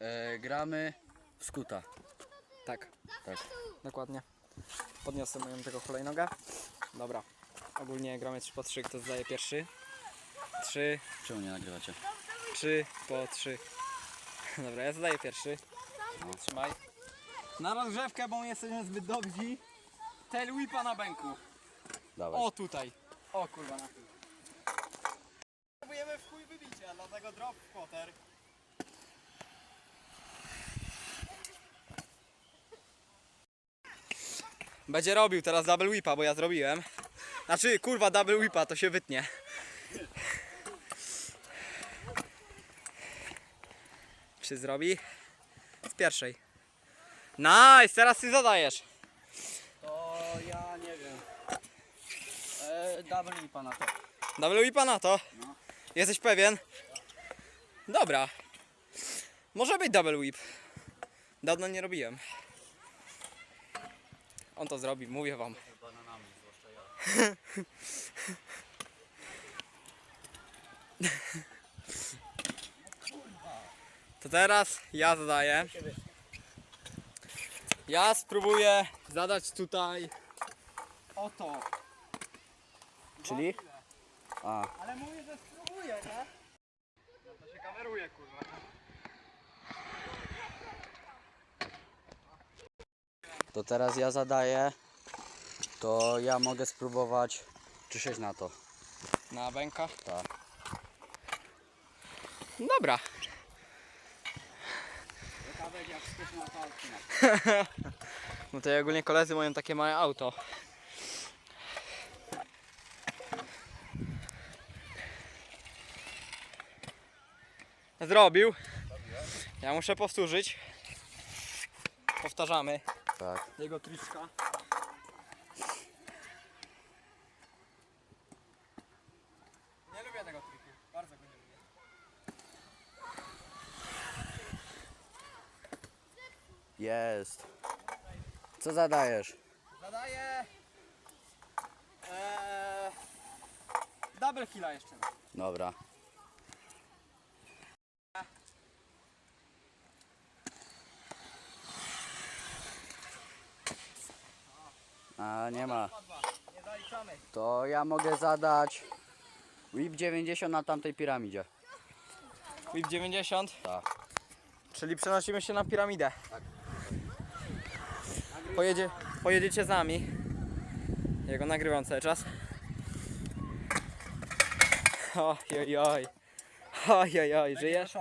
E, gramy w skuta. Tak, Tak. dokładnie. Podniosę moją tego hulajnogę. Dobra. Ogólnie gramy 3 po 3, kto zdaje pierwszy. 3, Czemu nie nagrywacie? 3 po 3. Dobra, ja zadaję pierwszy. No. Trzymaj. Na rozgrzewkę, bo jesteśmy zbyt dobrzy. Tel whipa na bęku. Dawaj. O tutaj. O kurwa na. Próbujemy w chuj wybicia, dlatego drop w quarter. Będzie robił teraz double whipa, bo ja zrobiłem. Znaczy, kurwa, double whipa, to się wytnie. Czy zrobi? Z pierwszej. Nice, teraz ty zadajesz. To ja nie wiem. E, double lipa na to. Double whipa na to. No. Jesteś pewien? Dobra. Może być double whip. Dawno nie robiłem. On to zrobi, mówię wam. Bananami, zwłaszcza ja. To teraz ja zadaję. Ja spróbuję zadać tutaj. Oto. Czyli? A, Ale mówię, że spróbuję, nie? No to się kameruje, kurwa. To teraz ja zadaję. To ja mogę spróbować czyszeć na to. Na bękach? Tak. Dobra. No to ja ogólnie koledzy mają takie małe auto. Zrobił. Ja muszę powtórzyć. Powtarzamy Tak. jego triczka. Nie lubię tego triku. Bardzo go nie lubię. Jest. Co zadajesz? Zadaję. Eee, double killa jeszcze. Dobra. A nie ma. To ja mogę zadać whip 90 na tamtej piramidzie. Whip 90. Tak. Czyli przenosimy się na piramidę. Pojedzie, pojedziecie z nami. Ja go nagrywam cały czas. Oj, oj, oj. Oj, oj, żyjesz?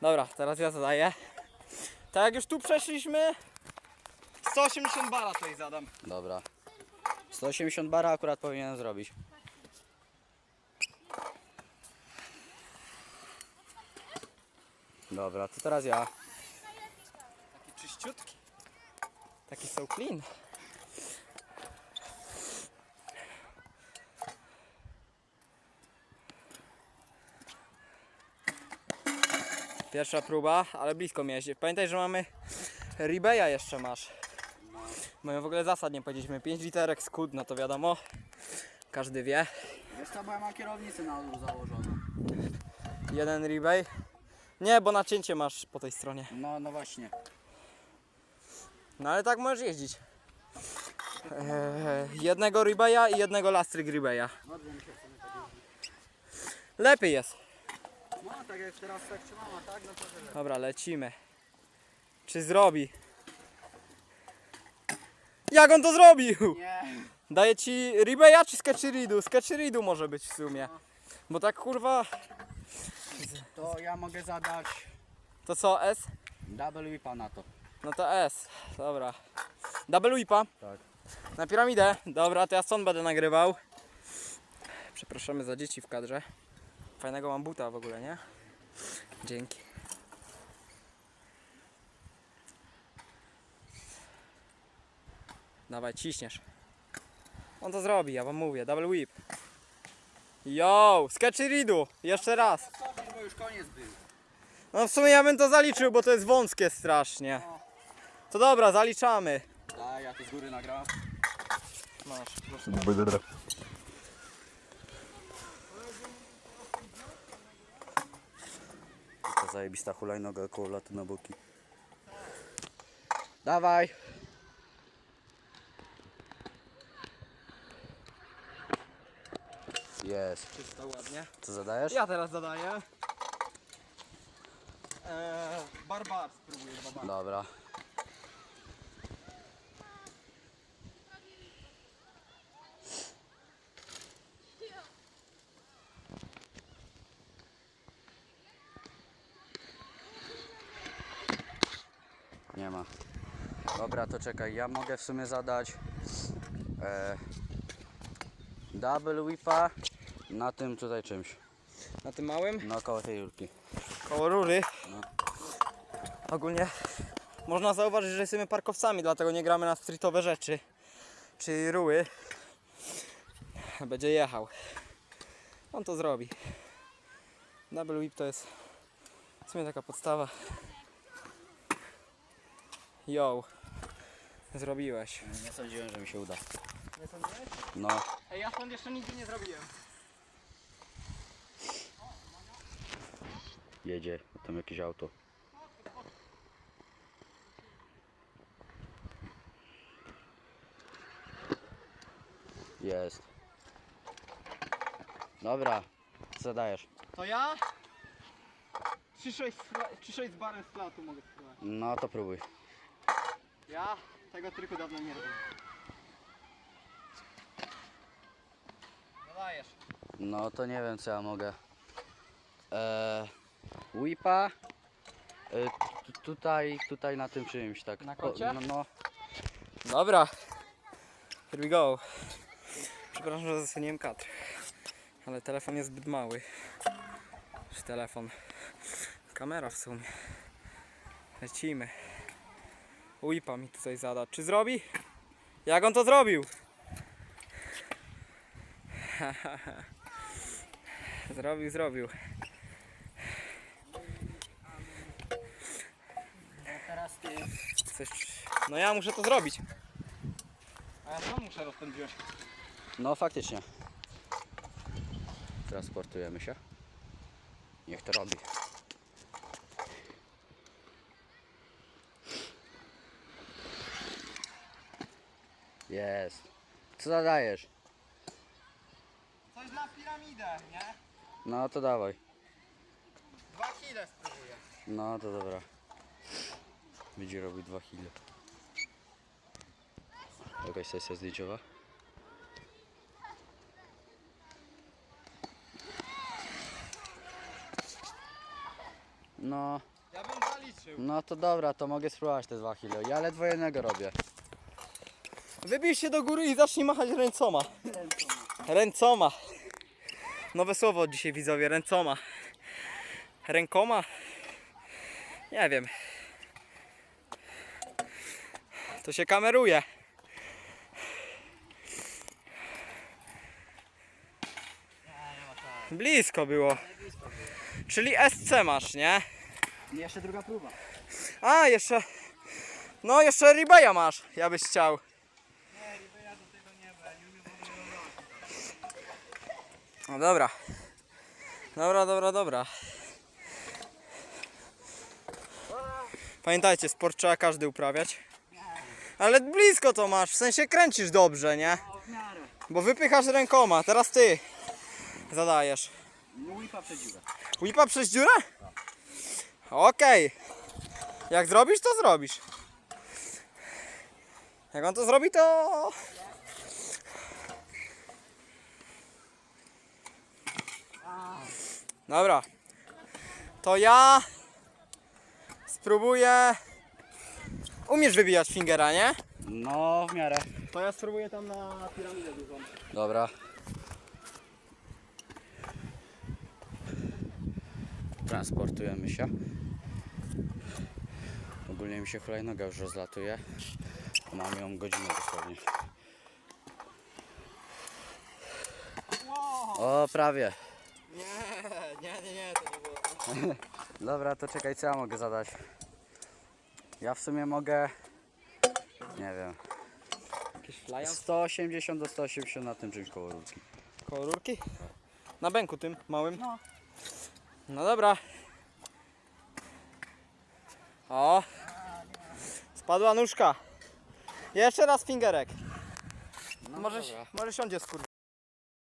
Dobra, teraz ja zadaję. Tak jak już tu przeszliśmy, 180 bara tutaj zadam. Dobra. 180 bara akurat powinienem zrobić. Dobra, to teraz ja. Taki czyściutki. Taki so clean. Pierwsza próba, ale blisko miałeś. Pamiętaj, że mamy Ribeya jeszcze masz. My w ogóle zasad nie powiedzieliśmy. 5 literek skód, no to wiadomo. Każdy wie. Co, bo ja mam kierownicę na dół założoną. Jeden Ribey. Nie, bo nacięcie masz po tej stronie. No, no właśnie. No ale tak możesz jeździć. Eee, jednego Ribeya i jednego Lastry Ribeya. Lepiej jest. No, tak jak teraz tak trzymam, a tak, no to tyle. Dobra, lecimy. Czy zrobi? Jak on to zrobił? Nie. Daję ci Ribeya czy Sketcheridu? Sketcheridu może być w sumie. Bo tak kurwa... To ja mogę zadać To co, S? double whipa na to. No to S. Dobra. Double whipa. Tak. Na piramidę. Dobra, to ja stąd będę nagrywał. Przepraszamy za dzieci w kadrze. Fajnego mam buta w ogóle, nie? Dzięki. Dawaj, ciśniesz. On to zrobi, ja wam mówię. Double whip. Yo, sketcheridu. Jeszcze raz. Bo już koniec był. No w sumie ja bym to zaliczył, bo to jest wąskie strasznie. To dobra, zaliczamy. A ja to z góry nagrałem. Masz, proszę. Zajebista hulajnoga koło lotu na boki. Dawaj! Jest. Czysto ładnie. Co zadajesz? Ja teraz zadaję. Eee, barbar spróbuję barbar. Dobra. Nie ma. Dobra, to czekaj, ja mogę w sumie zadać e, double whipa na tym tutaj czymś. Na tym małym, No koło tej julki. koło rury. No. Ogólnie można zauważyć, że jesteśmy parkowcami, dlatego nie gramy na streetowe rzeczy. Czyli ruły. Będzie jechał. On to zrobi. Double whip to jest w sumie taka podstawa. Yo. Zrobiłeś. Nie sądziłem, że mi się uda. Nie sądziłeś? No, Ej, ja stąd jeszcze nigdy nie zrobiłem. jedzie tam jakieś auto. Jest. Dobra, co zadajesz? To ja? 3-6 3-6 z barem z platu mogę spróbować. No to próbuj. Ja tego tylko dawno nie robię. Dodajesz. No to nie wiem co ja mogę. Eee, whipa. E, tu- tutaj, tutaj na tym czymś tak. Na O, kocie? No, no. Dobra. Here we go. Przepraszam, że zasłoniłem kadr. Ale telefon jest zbyt mały. Czy telefon? Kamera w sumie. Lecimy. Whipa mi tutaj zada. Czy zrobi? Jak on to zrobił? zrobił, zrobił. Teraz ty. Coś... No ja muszę to zrobić. A ja sam muszę rozpęd wziąć. No faktycznie. Transportujemy się. Niech to robi. Jest. Co zadajesz? Coś na piramidę, nie? No to dawaj. Dwa kile spróbuję. No to dobra. Będzie robił dwa chwile. Jakaś sesja zdjęciowa? No, Ja bym zaliczył. no to dobra, to mogę spróbować te dwa chwile. Ja ledwo jednego robię. Wybij się do góry i zacznij machać ręcoma. Ręcoma. Nowe słowo dzisiaj widzowie, ręcoma. Rękoma? Nie wiem. To się kameruje. Blisko było. Czyli SC masz, nie? Jeszcze druga próba. A, jeszcze. No, jeszcze Ribeya masz, ja byś chciał. No dobra. Dobra, dobra, dobra. Pamiętajcie, sport trzeba każdy uprawiać. Ale blisko to masz, w sensie kręcisz dobrze, nie? Bo wypychasz rękoma, teraz ty zadajesz. Whipa przed dziurę. Whipa przez dziurę? Okej. Jak zrobisz, to zrobisz. Jak on to zrobi, to... Dobra. To ja spróbuję... Umiesz wybijać fingera, nie? No w miarę. To ja spróbuję tam na piramidę dużą. Dobra. Transportujemy się. Ogólnie mi się hulajnoga już rozlatuje. Mam ją godzinę dosłownie. O, prawie. Nie, nie, nie, nie, to nie było. Dobra, to czekaj, co ja mogę zadać? Ja w sumie mogę... Nie wiem. Jakiś flyers? 180 do 180 na tym czymś koło rurki. Koło rurki? Na bęku tym małym? No. No dobra. O! Spadła nóżka. Jeszcze raz fingerek. No może, dobra. może siądzie skór.